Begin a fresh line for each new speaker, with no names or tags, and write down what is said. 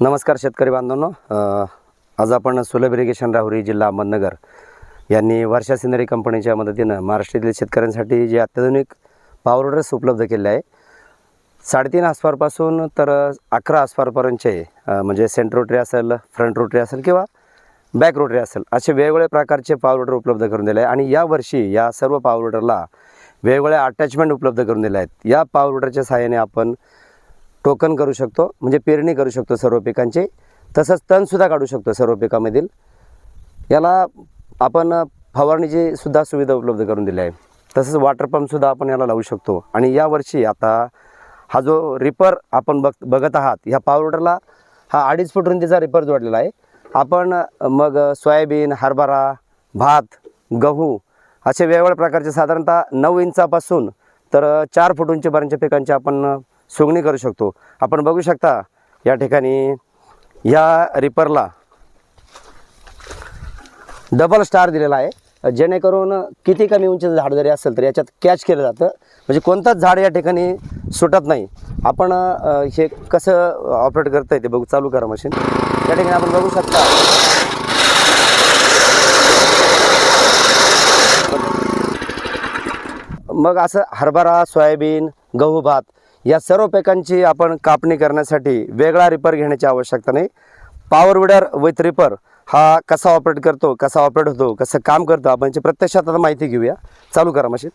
नमस्कार शेतकरी बांधवांनो. आज आपण सुलभ इरिगेशन राहुरी जिल्हा अहमदनगर यांनी वर्षा सिनरी कंपनीच्या मदतीनं महाराष्ट्रातील शेतकऱ्यांसाठी जे अत्याधुनिक पॉवरडर्स उपलब्ध केले आहे साडेतीन आसपारपासून तर अकरा आसपारपर्यंतचे म्हणजे सेंट रोटरी असेल फ्रंट रोटरी असेल किंवा बॅक रोटरी असेल असे वेगवेगळ्या प्रकारचे पॉवरडर उपलब्ध करून दिले आहे. आणि यावर्षी या सर्व पॉवरडरला वेगवेगळ्या अटॅचमेंट उपलब्ध करून दिल्या आहेत. या पॉवरडरच्या सहाय्याने आपण टोकन करू शकतो म्हणजे पेरणी करू शकतो सर्व पिकांची. तसंच तणसुद्धा काढू शकतो सर्व पिकामधील. याला आपण फवारणीची सुद्धा सुविधा उपलब्ध करून दिली आहे. तसंच वॉटर पंपसुद्धा आपण याला लावू शकतो. आणि यावर्षी आता हा जो रिपर आपण बघ बघत आहात ह्या पावडरला हा अडीच फूट रुंदीचा रिपर जोडलेला आहे. आपण मग सोयाबीन हरभरा भात गहू असे वेगवेगळ्या प्रकारचे साधारणतः नऊ इंचापासून तर चार फूट उंचीपर्यंतच्या पिकांचे आपण सुगणी करू शकतो. आपण बघू शकता या ठिकाणी या रिपरला डबल स्टार दिलेला आहे. जेणेकरून किती कमी उंचीचं झाड जरी असेल तर याच्यात कॅच केलं जातं. म्हणजे कोणतंच झाड या ठिकाणी सुटत नाही. आपण हे कसं ऑपरेट करता येते बघू चालू करा मशीन या ठिकाणी आपण बघू शकता. मग असं हरभरा सोयाबीन गहू भात या सर्व पिकांची आपण कापणी करण्यासाठी वेगळा रिपर घेण्याची आवश्यकता नाही. पॉवर विडर विथ रिपर हा कसा ऑपरेट करतो कसा ऑपरेट होतो कसं काम करतो आपण याची प्रत्यक्षात आता माहिती घेऊया. चालू करा मशीन.